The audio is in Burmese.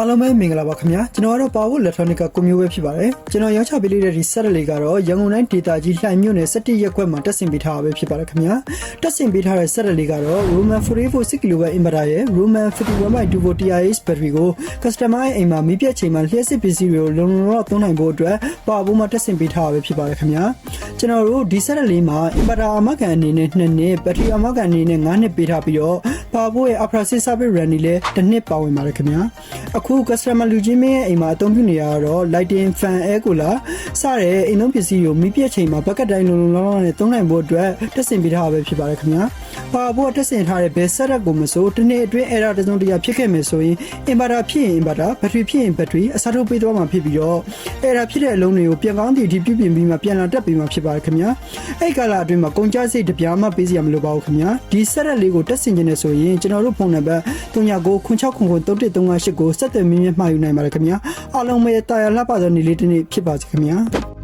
အားလုံးပဲမင်္ဂလာပါခင်ဗျာကျွန်တော်ကတော့ပါဝတ် electronic ကကိုမျိုးပဲဖြစ်ပါတယ်ကျွန်တော်ရောင်းချပေးလေးတဲ့ဒီ set လေးကတော့ရန်ကုန်တိုင်းဒေတာကြီးလှိုင်မြို့နယ်17ရပ်ကွက်မှာတက်ဆင်ပေးထားတာပဲဖြစ်ပါတယ်ခင်ဗျာတက်ဆင်ပေးထားတဲ့ set လေးကတော့ Roman 44 6 kW inverter ရဲ့ Roman 51/2 volt TIH battery ကို customer ရဲ့အိမ်မှာမီးပြတ်ချိန်မှာလျှက်စစ်ပစ္စည်းတွေကိုလုံလုံလောက်သုံးနိုင်ဖို့အတွက်ပါဝတ်မှာတက်ဆင်ပေးထားတာပဲဖြစ်ပါတယ်ခင်ဗျာ ကျွန်တော်တို့ဒီ set လေးမှာ inverter အမကန်အနေနဲ့2နှစ် battery အမကန်အနေနဲ့9နှစ်ပေးထားပြီးတော့ပါဝတ်ရဲ့ after sales service running လည်းတစ်နှစ်ပါဝင်ပါတယ်ခင်ဗျာအခု customer လူချင်းမင်းရဲ့အိမ်မှာအသုံးပြုနေရတော့ lighting fan air cooler စတဲ့အိမ်သုံးပစ္စည်းကိုမီးပြတ်ချိန်မှာဘက်ကတိုင်းလုံလုံလောက်လောက်နဲ့သုံးနိုင်ဖို့အတွက်တက်ဆင်ပေးထားတာပဲဖြစ်ပါတယ်ခင်ဗျာ ပါဝတ်တက်ဆင်ထားတဲ့ဘယ် setup ကိုမဆိုတစ်နေ့အတွင်း error တစ်စုံတစ်ရာဖြစ်ခဲ့မယ်ဆိုရင် inverter ဖြစ်ရင် inverter battery ဖြစ်ရင် battery အစားထိုးပေးသွားမှာဖြစ်ပြီးတော့ error ဖြစ်တဲ့အလုံးတွေကိုပြန်ကောင်းတည်တည်ပြုပြင်ပြီးမှပြန်လာတက်ပြီးမှဖြစ်ပါတယ်ခင်ဗျာအဲ့ကာလအတွင်းမှာကုန်ကျစရိတ်တစ်ပြားမှပေးစီရမလို့ပါဘူးခင်ဗျာဒီ setup လေးကိုတက်ဆင်ခြင်းနဲ့ဆိုရင်ကျွန်တော်တို့ဖုန်းနံပါတ်39ခွန်6ခွန်ခွန်31358ကိုဆက်သွယ်မြင်းမြတ်မှာယူနိုင်ပါတယ်ခင်ဗျာအားလုံးပဲတာယာလှပသောနေ့လေးတစ်နေ့ဖြစ်ပါစေခင်ဗျာ